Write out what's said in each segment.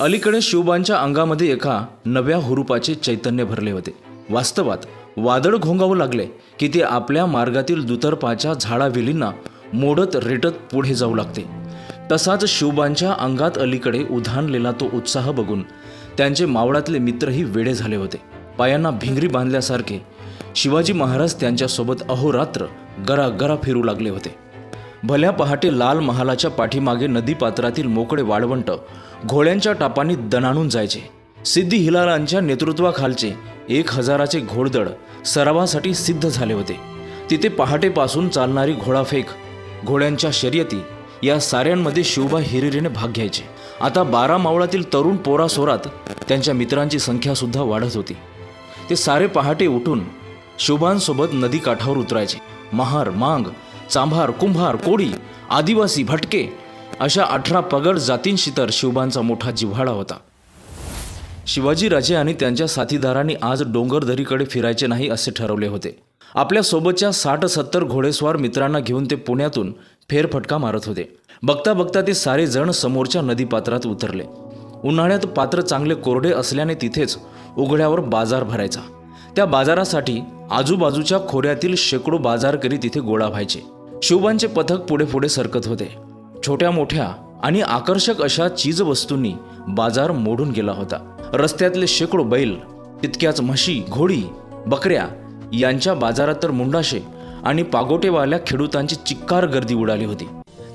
अलीकडे शिवबांच्या अंगामध्ये एका नव्या हुरूपाचे चैतन्य भरले होते. वास्तवात वादळ घोंगावू लागले की ते आपल्या मार्गातील दुतर्पाच्या झाडावेलींना मोडत रेटत पुढे जाऊ लागते. तसाच शिवबांच्या अंगात अलीकडे उधाणलेला तो उत्साह बघून त्यांचे मावळातले मित्रही वेडे झाले होते. पायांना भिंगरी बांधल्यासारखे शिवाजी महाराज त्यांच्यासोबत अहोरात्र गरा गरा फिरू लागले होते. भल्या पहाटे लाल महालाच्या पाठीमागे नदीपात्रातील मोकळे वाळवंट घोड्यांच्या टापांनी दणाणून जायचे. सिद्धी हिलालांच्या नेतृत्वाखालचे एक हजाराचे घोडदळ सरावासाठी सिद्ध झाले होते. तिथे पहाटेपासून चालणारी घोडाफेक घोड्यांच्या शर्यती या साऱ्यांमध्ये शिवबा हिरिरीने भाग घ्यायचे. आता बारा मावळातील तरुण पोरासोरात त्यांच्या मित्रांची संख्यासुद्धा वाढत होती. ते सारे पहाटे उठून शुभांसोबत नदी काठावर उतरायचे. महार मांग चांभार कुंभार कोळी आदिवासी भटके अशा अठरा पगड जातींशी तर शिवबांचा मोठा जिव्हाळा होता. शिवाजीराजे आणि त्यांच्या साथीदारांनी आज डोंगरदरीकडे फिरायचे नाही असे ठरवले होते. आपल्या सोबतच्या साठ सत्तर घोडेस्वार मित्रांना घेऊन ते पुण्यातून फेरफटका मारत होते. बघता बघता ते सारे जण समोरच्या नदीपात्रात उतरले. उन्हाळ्यात पात्र चांगले कोरडे असल्याने तिथेच उघड्यावर बाजार भरायचा. त्या बाजारासाठी आजूबाजूच्या खोऱ्यातील शेकडो बाजारकरी तिथे गोळा व्हायचे. शिवबांचे पथक पुढे पुढे सरकत होते. छोट्या मोठ्या आणि आकर्षक अशा चीजवस्तूंनी बाजार मोडून गेला होता. रस्त्यातले शेकडो बैल तितक्याच म्हशी घोडी बकऱ्या यांच्या बाजारात तर मुंडाशे आणि पागोटेवाल्या खेडूतांची चिक्कार गर्दी उडाली होती.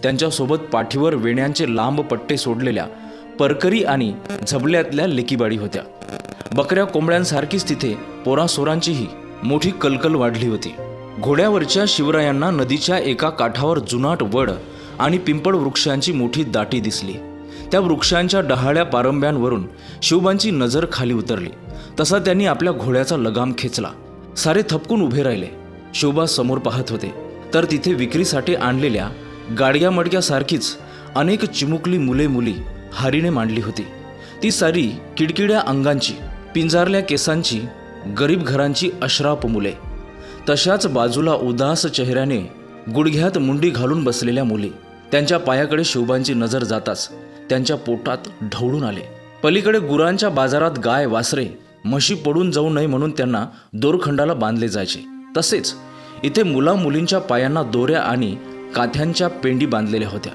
त्यांच्यासोबत पाठीवर वेण्यांचे लांब पट्टे सोडलेल्या परकरी आणि झबल्यातल्या लेकीबाडी होत्या. बकऱ्या कोंबड्यांसारखीच तिथे पोरासोरांचीही मोठी कलकल वाढली होती. घोड्यावरच्या शिवरायांना नदीच्या एका काठावर जुनाट वड आणि पिंपळ वृक्षांची मोठी दाटी दिसली. त्या वृक्षांच्या डहाळ्या पारंब्यांवरून शिवबांची नजर खाली उतरली. तसा त्यांनी आपल्या घोड्याचा लगाम खेचला. सारे थपकून उभे राहिले. शिवबा समोर पाहत होते. तर तिथे विक्रीसाठी आणलेल्या गाडग्या मडक्यासारखीच अनेक चिमुकली मुले मुली हारीने मांडली होती. ती सारी किडकिड्या अंगांची पिंजारल्या केसांची गरीब घरांची अश्राप मुले. तशाच बाजूला उदास चेहऱ्याने गुडघ्यात मुंडी घालून बसलेल्या मुली. त्यांच्या पायाकडे शिवबांची नजर जाताच त्यांच्या पोटात ढवळून आले. पलीकडे गुरांच्या बाजारात गाय वासरे म्हशी पडून जाऊ नये म्हणून त्यांना दोरखंडाला बांधले जायचे. तसेच इथे मुला मुलींच्या पायांना दोऱ्या आणि काथ्यांच्या पेंडी बांधलेल्या होत्या.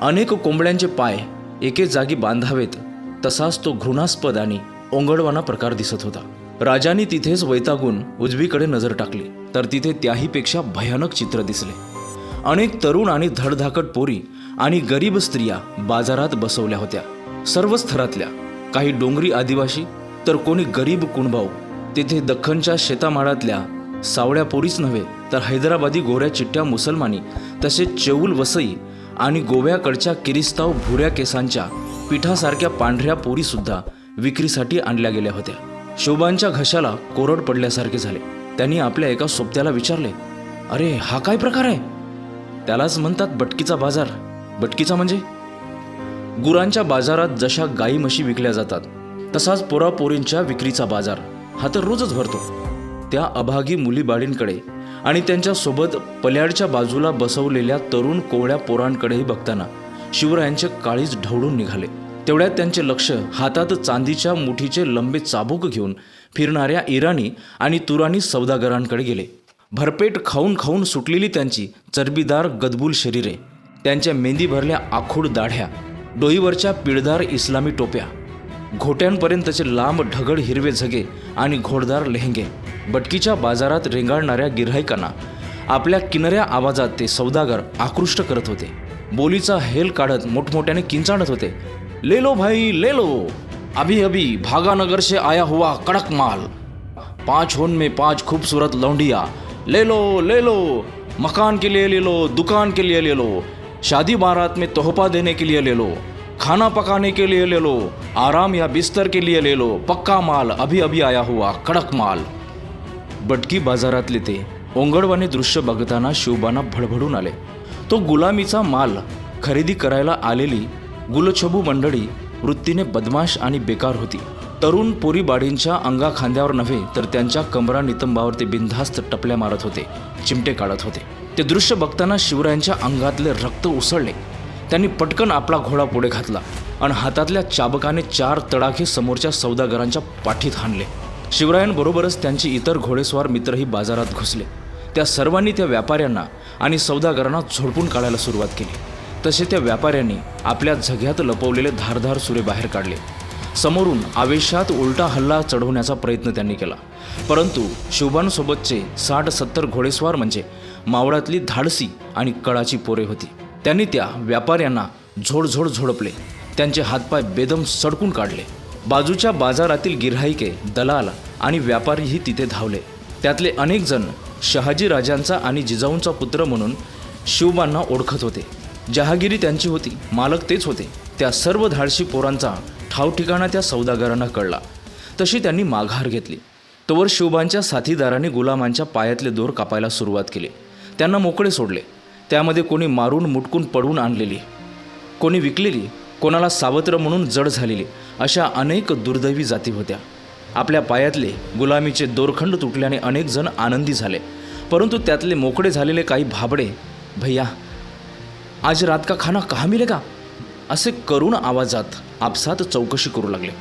अनेक कोंबड्यांचे पाय एके जागी बांधावेत तसाच तो घृणास्पद आणि ओंगडवाना प्रकार दिसत होता. राजांनी तिथेच वैतागून उजवीकडे नजर टाकली. तर तिथे त्याहीपेक्षा भयानक चित्र दिसले. अनेक तरुण आणि धडधाकट पोरी आणि गरीब स्त्रिया बाजारात बसवल्या होत्या. सर्व थरातल्या काही डोंगरी आदिवासी तर कोणी गरीब कुणभाऊ तेथे दख्खनच्या शेतामाळातल्या सावळ्या पोरीच नव्हे तर हैदराबादी गोऱ्या चिट्ट्या मुसलमानी तसेच चेऊल वसई आणि गोव्याकडच्या किरिस्ताव भुऱ्या केसांच्या पिठासारख्या पांढऱ्या पोरीसुद्धा विक्रीसाठी आणल्या गेल्या होत्या. शोभांच्या घशाला कोरड पडल्यासारखे झाले. त्यांनी आपल्या एका सोबत्याला विचारले अरे हा काय प्रकार आहे? त्यालाच म्हणतात बटकीचा बाजार. बटकीचा म्हणजे? गुरांच्या बाजारात जशा गाई म्हशी विकल्या जातात तसाच पोरापोरींच्या विक्रीचा बाजार. हा तर रोजच भरतो. त्या अभागी मुलीबाळींकडे आणि त्यांच्यासोबत पल्याडच्या बाजूला बसवलेल्या तरुण कोवळ्या पोरांकडेही बघताना शिवरायांचे काळीज ढवळून निघाले. तेवढ्यात त्यांचे लक्ष हातात चांदीच्या मुठीचे लंबे चाबूक घेऊन फिरणाऱ्या इराणी आणि तुराणी सौदागरांकडे गेले. भरपेट खाऊन खाऊन सुटलेली त्यांची चरबीदार गदबूल शरीरे त्यांच्या मेंदी भरल्या आखूड दाढ्या डोईवरच्या पिळदार इस्लामी टोप्या घोट्यांपर्यंतचे लांब ढगड हिरवे झगे आणि घोडदार लेहंगे बटकीच्या बाजारात रेंगाळणाऱ्या गिऱ्हाईकांना आपल्या किनऱ्या आवाजात ते सौदागर आकृष्ट करत होते. बोलीचा हेल काढत मोठमोठ्याने किंचाळत होते. लेलो भाई लेलो! अभी अभी भागानगर से आया हुआ कड़क माल। पांच होन में पांच खूबसूरत लौंडिया। ले लो ले लो। मकान के लिए ले लो दुकान के लिए ले लो। शादी बारात में तोहफा देने के लिए ले लो। खाना पकाने के लिए ले लो। आराम या बिस्तर के लिए ले लो। पक्का माल अभी अभी आया हुआ कडक माल। बटकी बाजारातले ते ओंगडवाने दृश्य बघताना शिवबाना भडभडून आले। तो गुलामीचा माल खरेदी करायला आलेली गुलछबू मंडळी वृत्तीने बदमाश आणि बेकार होती. तरुण पोरीबाडींच्या अंगा खांद्यावर नव्हे तर त्यांच्या कमरा नितंबावर ते बिनधास्त टपल्या मारत होते चिमटे काढत होते. ते दृश्य बघताना शिवरायांच्या अंगातले रक्त उसळले. त्यांनी पटकन आपला घोडा पुढे घातला आणि हातातल्या चाबकाने चार तडाखे समोरच्या सौदागरांच्या पाठीत हाणले. शिवरायांबरोबरच त्यांचे इतर घोडेस्वार मित्रही बाजारात घुसले. त्या सर्वांनी त्या व्यापाऱ्यांना आणि सौदागरांना झोडपून काढायला सुरुवात केली. तसे त्या व्यापाऱ्यांनी आपल्या झग्यात लपवलेले धारधार सुरे बाहेर काढले. समोरून आवेशात उलटा हल्ला चढवण्याचा प्रयत्न त्यांनी केला. परंतु शिवबांसोबतचे साठ सत्तर घोडेस्वार म्हणजे मावळातली धाडसी आणि कळाची पोरे होती. त्यांनी त्या व्यापाऱ्यांना झोडझोड झोडपले. त्यांचे हातपाय बेदम सडकून काढले. बाजूच्या बाजारातील गिऱ्हाईके दलाल आणि व्यापारीही तिथे धावले. त्यातले अनेक जण शहाजी राजांचा आणि जिजाऊंचा पुत्र म्हणून शिवबांना ओळखत होते. जहागिरी त्यांची होती. मालक तेच होते. त्या सर्व धाडशी पोरांचा ठाव ठिकाणा त्या सौदागरांना कळला. तशी त्यांनी माघार घेतली. तोवर शिवबांच्या साथीदारांनी गुलामांच्या पायातले दोर कापायला सुरुवात केली. त्यांना मोकळे सोडले. त्यामध्ये कोणी मारून मुटकून पडून आणलेली. कोणी विकलेली. कोणाला सावत्र म्हणून जड झालेली. अशा अनेक दुर्दैवी जाती होत्या. आपल्या पायातले गुलामीचे दोरखंड तुटल्याने अनेक जण आनंदी झाले. परंतु त्यातले मोकळे झालेले काही भाबडे भैया आज रात का खाना कहा मिलेगा? असे करुण आवाजात आपसात चौकशी करू लागले.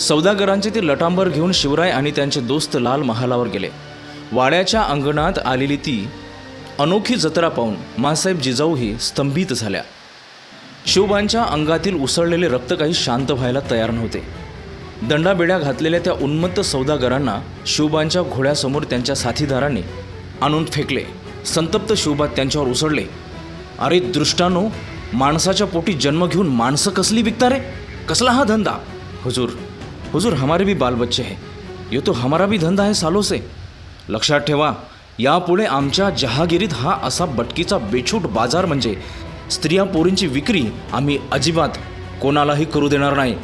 सौदागरांचे ते लटांबर घेऊन शिवराय आणि त्यांचे दोस्त लाल महालावर गेले. वाड्याच्या अंगणात आलेली ती अनोखी जत्रा पाहून मासाहेब जिजाऊही स्तंभित झाल्या. शिवबांच्या अंगातील उसळलेले रक्त काही शांत व्हायला तयार नव्हते. दंडाबेड्या घातलेल्या त्या उन्मत्त सौदागरांना शिवबांच्या घोड्यासमोर त्यांच्या साथीदारांनी आणून फेकले. संतप्त शिवबा त्यांच्यावर उसळले. अरे दृष्टानो माणसाच्या पोटी जन्म घेऊन माणसं कसली विकता रे? कसला हा धंदा? हुजूर हुजूर हमारे भी बाल बच्चे है। ये तो हमारा भी धंदा है सालों से। लक्षात ठेवा यापुढे आमच्या जहागिरीत हा असा बटकीचा बेछूट बाजार म्हणजे स्त्रिया पोरींची विक्री आम्ही अजिबात कोणालाही करू देणार नाही.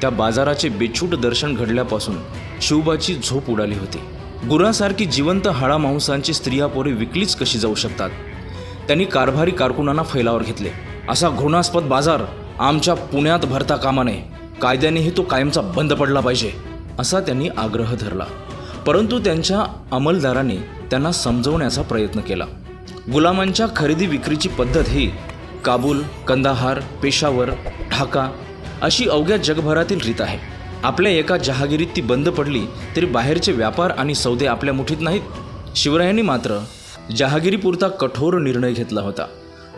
त्या बाजाराचे बेछूट दर्शन घडल्यापासून शिवबाची झोप उडाली होती. गुरासारखी जिवंत हाडामांसांची स्त्रिया पोरे विकलीच कशी जाऊ शकतात? त्यांनी कारभारी कारकुनांना फैलावर घेतले. असा घृणास्पद बाजार आमच्या पुण्यात भरता कामा नये कायद्यानेही तो कायमचा बंद पडला पाहिजे असा त्यांनी आग्रह धरला. परंतु त्यांच्या अंमलदारांनी त्यांना समजवण्याचा प्रयत्न केला. गुलामांच्या खरेदी विक्रीची पद्धत ही काबूल कंदाहार पेशावर ढाका अशी अवघ्या जगभरातील रीत आहे. आपल्या एका जहागिरीत ती बंद पडली तरी बाहेरचे व्यापार आणि सौदे आपल्या मुठीत नाहीत. शिवरायांनी मात्र जहागिरीपुरता कठोर निर्णय घेतला होता.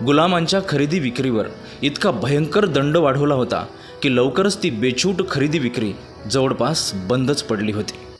गुलामांच्या खरेदी विक्रीवर इतका भयंकर दंड वाढवला होता की लवकरच ती बेछूट खरेदी विक्री जवळपास बंदच पडली होती.